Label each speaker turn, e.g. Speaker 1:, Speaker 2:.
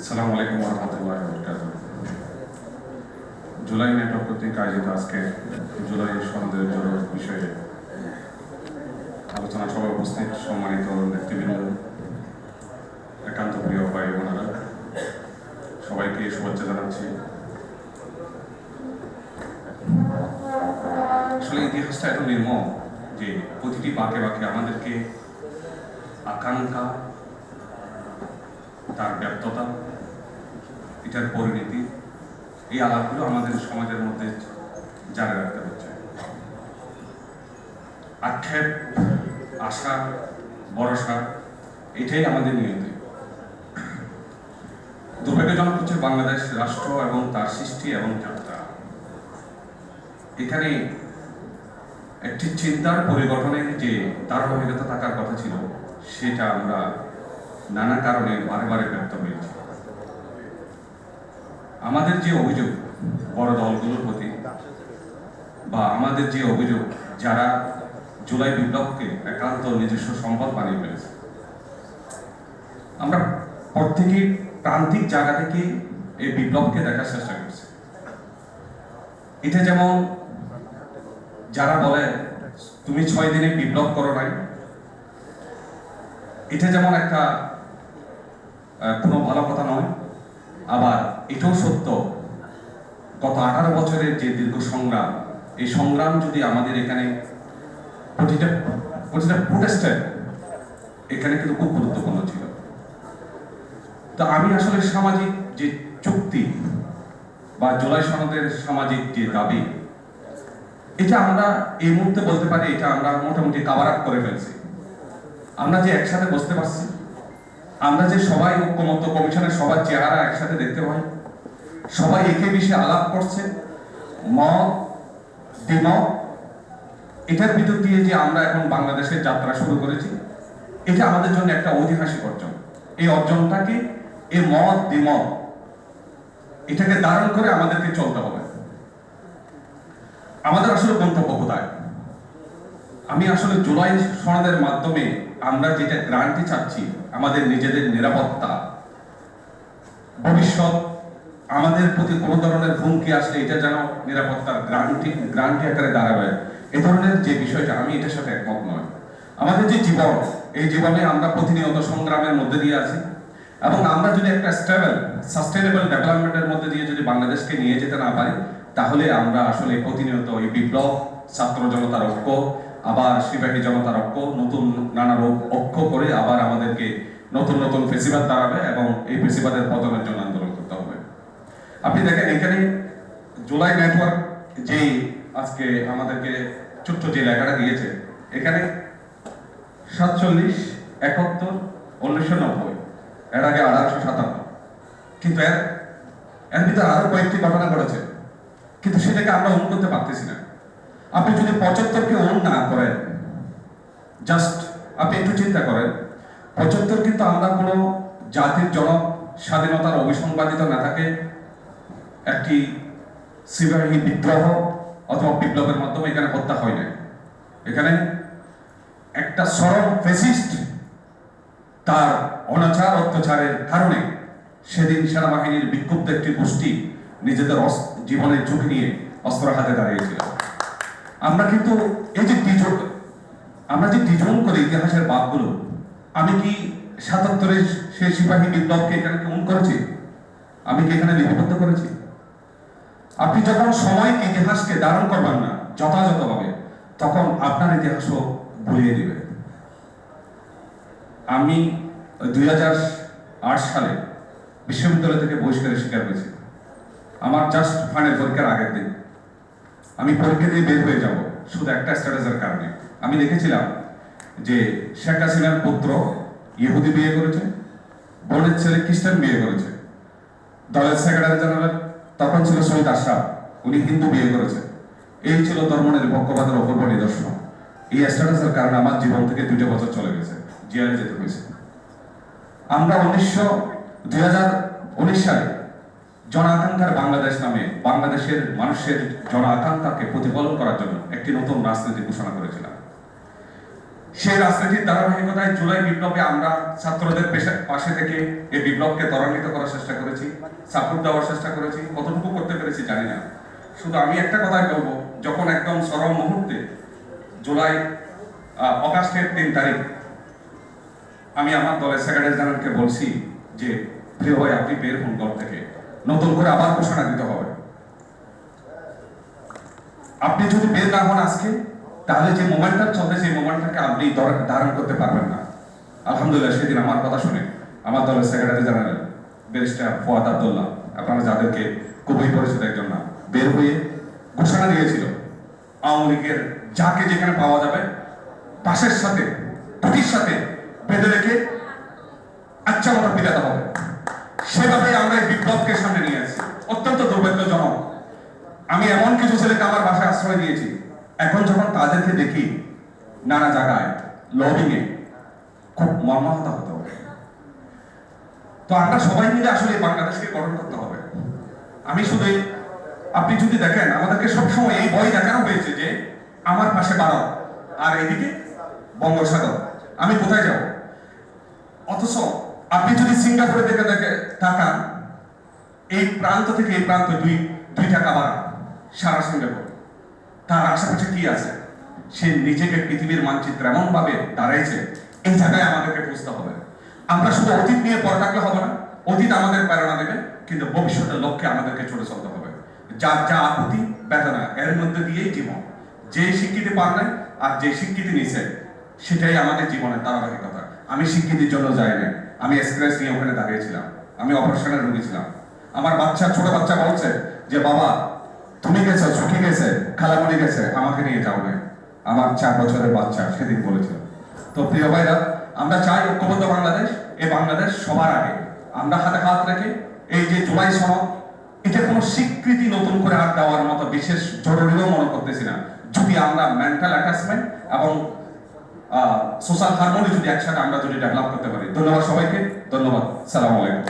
Speaker 1: আসসালামু আলাইকুম রহমতুল্লাহ বরকাত জুলাই নেটওয়ার্ক কর্তৃক আয়োজিত আজকে জুলাই সন্দেহের জড়ো বিষয়ে আলোচনা সভায় উপস্থিত সম্মানিত নেতৃবৃন্দ, একান্ত প্রিয় ভাই বোনেরা, সবাইকে শুভেচ্ছা জানাচ্ছি। আসলে ইতিহাসটা এত নির্মম যে প্রতিটি বাঁকে বাঁকে আমাদেরকে আকাঙ্ক্ষা তার ব্যর্থতা, এটার পরিণতি, এই আলাপগুলো আমাদের সমাজের মধ্যে জারি রাখতে হচ্ছে। আক্ষেপ, আশা, ভরসা, এটাই আমাদের নিয়তি দুর্ভাগ্যজনক হচ্ছে বাংলাদেশ রাষ্ট্র এবং তার সৃষ্টি এবং যাত্রা। এখানে একটি চিন্তার পরিগঠনের যে ধারাবাহিকতা থাকার কথা ছিল, সেটা আমরা নানা কারণে বারে ব্যর্থ হয়েছি আমাদের যে অভিযোগ বড় দলগুলোর প্রতি বা আমাদের যে অভিযোগ যারা জুলাই বিপ্লবকে একান্ত নিজস্ব সম্পদ বানিয়ে ফেলেছে, আমরা প্রত্যেকেই প্রান্তিক জায়গা থেকে এই বিপ্লবকে দেখার চেষ্টা করছি। এটা যেমন যারা বলে, তুমি ছয় দিনে বিপ্লব করো নাই, এটা যেমন একটা কোনো ভালো কথা নয়। আবার এটাও সত্য, গত আঠারো বছরের যে দীর্ঘ সংগ্রাম, এই সংগ্রাম যদি আমাদের এখানে প্রতিটা প্রতিটা প্রোটেস্টের এখানে কিন্তু খুব গুরুত্বপূর্ণ ছিল। তো আমি আসলে সামাজিক যে চুক্তি বা জুলাই সনদের সামাজিক যে দাবি, এটা আমরা এই মুহূর্তে বলতে পারি, এটা আমরা মোটামুটি কাভার আপ করে ফেলছি। আমরা যে একসাথে বসতে পারছি আমরা যে সবাই ঐক্যমত্য কমিশনের সবার চেহারা একসাথে দেখতে পাই, সবাই একে বিষয়ে আলাপ করছে, মত এটার ভিতর দিয়ে যে আমরা এখন বাংলাদেশের যাত্রা শুরু করেছি, এটা আমাদের জন্য একটা ঐতিহাসিক অর্জন। এই অর্জনটাকে, এই মত, দ্বিমত, এটাকে ধারণ করে আমাদেরকে চলতে হবে। আমাদের আসলে গন্তব্য কোথায়? আমি আসলে জুলাই সনদের মাধ্যমে আমরা যেটা গ্রান্টি চাচ্ছি আমাদের নিজেদের নিরাপত্তা। ভবিষ্যৎ আমাদের প্রতি কোনো ধরনের হুমকি আসলে এটা যেন নিরাপত্তার গ্রান্টি গ্রান্টি আকারে দাঁড়াবে। এ ধরনের যে বিষয়টা, আমি এটার সাথে একমত নয়। আমাদের যে জীবন, এই জীবনে আমরা প্রতিনিয়ত সংগ্রামের মধ্যে দিয়ে আছি এবং আমরা যদি একটা স্টেবল সাস্টেনেবল ডেভেলপমেন্টের মধ্যে দিয়ে যদি বাংলাদেশকে নিয়ে যেতে না পারি, তাহলে আমরা আসলে প্রতিনিয়ত এই বিপ্লব, ছাত্র জনতার ঐক্য আবার সিপাহী জনতার ঐক্য, নতুন নানা রোগ ঐক্য করে আবার আমাদেরকে নতুন নতুন ফেসিবাদ দাঁড়াবে এবং এই ফেসিবাদের পতনের জন্য আন্দোলন করতে হবে। আপনি দেখেন, এখানে জুলাই নেটওয়ার্ক যেই আজকে আমাদেরকে ছোট্ট যে লেখাটা দিয়েছে, এখানে সাতচল্লিশ, একাত্তর, উনিশশো নব্বই, এর আগে আঠারোশো সাতান্ন। কিন্তু এর এর ভিতরে আরও কয়েকটি ঘটনা ঘটেছে। কিন্তু সেটাকে আমরা অন করতে পারতেছি না। আপনি যদি পঁচাত্তরকে অন না করেন জাস্ট আপনি একটু চিন্তা করেন, পঁচাত্তর কিন্তু আমরা কোনো জাতির জনক, স্বাধীনতার অবিসংবাদিত না থাকে একটি সিপাহী বিদ্রোহ অথবা বিপ্লবের মাধ্যমে এখানে হত্যা হয় নাই। এখানে একটা সরল ফেসিস্ট তার অনাচার অত্যাচারের কারণে সেদিন সেনাবাহিনীর বিক্ষুব্ধ একটি গোষ্ঠী নিজেদের জীবনের ঝুঁকি নিয়ে অস্ত্র হাতে দাঁড়িয়েছিল। আমরা কিন্তু এই যে দ্বিজন আমরা যে দ্বিজন করে ইতিহাসের বাদগুলো আমি কি সাতাত্তরের সেই সিপাহী বিপ্লবকে এখানে কেমন করেছি? আমি কি এখানে লিপিবদ্ধ করেছি? আপনি যখন সময় ইতিহাসকে ধারণ করবেন না, যথাযথভাবে, তখন আপনার ইতিহাসও ভুলিয়ে দিবে। আমি দুই হাজার আট সালে বিশ্ববিদ্যালয় থেকে বহিষ্কারের শিকার হয়েছি। আমার জাস্ট ফাইনাল পরীক্ষার আগের দিন। আমি পরীক্ষা দিয়ে বের হয়ে যাব। শুধু একটা স্ট্যাটাসের কারণে। আমি দেখেছিলাম যে শেখ হাসিনার পুত্র ইহুদি বিয়ে করেছে, বোনের ছেলে খ্রিস্টান বিয়ে করেছে। দলের সেক্রেটারি জেনারেল তখন ছিল শহীদ আশরাফ, উনি হিন্দু বিয়ে করেছে। এই ছিল ধর্ম নিরপেক্ষবাদের অপূর্ব নিদর্শন। এই স্ট্যাটাসের কারণে আমার জীবন থেকে দুটো বছর চলে গেছে জেলে যেতে হয়েছে। আমরা উনিশশো, দুই সালে জন আকাঙ্ক্ষার বাংলাদেশ নামে বাংলাদেশের মানুষের জন আকাঙ্ক্ষাকে প্রতিফলন করার জন্য একটি নতুন রাজনীতি ঘোষণা করেছিলাম। সেই রাজনীতির ধারাবাহিকতায় জুলাই বিপ্লবে আমরা ছাত্রদের পেশা- থেকে এই বিপ্লবকে ত্বরান্বিত করার চেষ্টা করেছি, সাপোর্ট দেওয়ার চেষ্টা করেছি, কতটুকু করতে পেরেছি জানি না। শুধু আমি একটা কথাই বলব, যখন একদম সরল মুহূর্তে জুলাই অগাস্টের তিন তারিখ, আমি আমার দলের সেক্রেটারি জেনারেলকে বলছি যে, প্রিয় ভাই, আপনি বের হন থেকে। নতুন করে আবার ঘোষণা দিতে হবে। আপনি যদি বের না হন আজকে, তাহলে যে মোমেন্টটা চলছে সেই মোমেন্টটাকে আপনি ধারণ করতে পারবেন না। আলহামদুলিল্লাহ, সেদিন আমার কথা শুনে আমার দলের secretary general barrister Fuad Abdullah, আপনারা যাদেরকে খুবই পরিচিত একজন না, বের হয়ে ঘোষণা দিয়েছিল, আওয়ামী লীগের যাকে যেখানে পাওয়া যাবে, পাশের সাথে, দুটির সাথে বেঁধে রেখে আচ্ছা মতো বিদাতে হবে সেভাবে আমরা এই বিপ্লবকে সামনে নিয়ে আসছি অত্যন্ত দুর্ভাগ্যজনক আমি এমন কিছু ছেলেকে আমার বাসায় আশ্রয় দিয়েছি। এখন যখন তাদেরকে দেখি, নানা জায়গায় লবিং এ খুব মর্মাহত হতে হবে। তো আমরা সবাই মিলে আসলে বাংলাদেশকে গঠন করতে হবে। আমি শুধু আপনি যদি দেখেন, আমাদেরকে সবসময় এই ভয় দেখানো হয়েছে যে, আমার পাশে ভারত আর এদিকে বঙ্গোসাগর আমি কোথায় যাব? অথচ আপনি যদি সিঙ্গাপুরে দেখে দেখে তাকান, এই প্রান্ত থেকে এই প্রান্ত দুই দুই টাকা বাড়া সারা সিঙ্গাপুর তার আশেপাশে কি আছে? সে নিজেকে পৃথিবীর মানচিত্র এমন ভাবে দাঁড়াইছে, এই জায়গায় আমাদেরকে বুঝতে হবে। আমরা শুধু অতীত নিয়ে পড়ে থাকলে হবে না, অতীত আমাদের প্রেরণা দেবে, কিন্তু ভবিষ্যতের লক্ষ্যে আমাদেরকে চলে চলতে হবে। যার যা আকুতি বেদনা, এর মধ্যে দিয়েই জীবন। যে স্বীকৃতি পান নাই আর যে স্বীকৃতি নিছে সেটাই আমাদের জীবনের ধারাবাহিকতা। আমি স্বীকৃতির জন্য যাই না আমি এক্সপ্রেস নিয়ে ওখানে দাঁড়িয়েছিলাম। আমি অপারেশনের রুগী ছিলাম। আমার বাচ্চা, ছোট বাচ্চা বলছে যে, বাবা তুমি গেছো ছুটি গেছে খালামণি গেছে, আমাকে নিয়ে যাও আমার চার বছরের বাচ্চা, সেদিন বলেছিল। তো প্রিয় ভাইরা, আমরা চাই ঐক্যবদ্ধ বাংলাদেশ, এই বাংলাদেশ সবার আগে। আমরা হাতে হাত রেখে এই যে জুলাই সনদ, এটা কোনো স্বীকৃতি নতুন করে আর দেওয়ার মতো বিশেষ জরুরিও মনে করতেছি না। যদি আমরা মেন্টাল অ্যাটাচমেন্ট এবং সোশ্যাল হারমোনি যদি একসাথে আমরা যদি ডেভেলপ করতে পারি। ধন্যবাদ সবাইকে, ধন্যবাদ, সালাম আলাইকুম।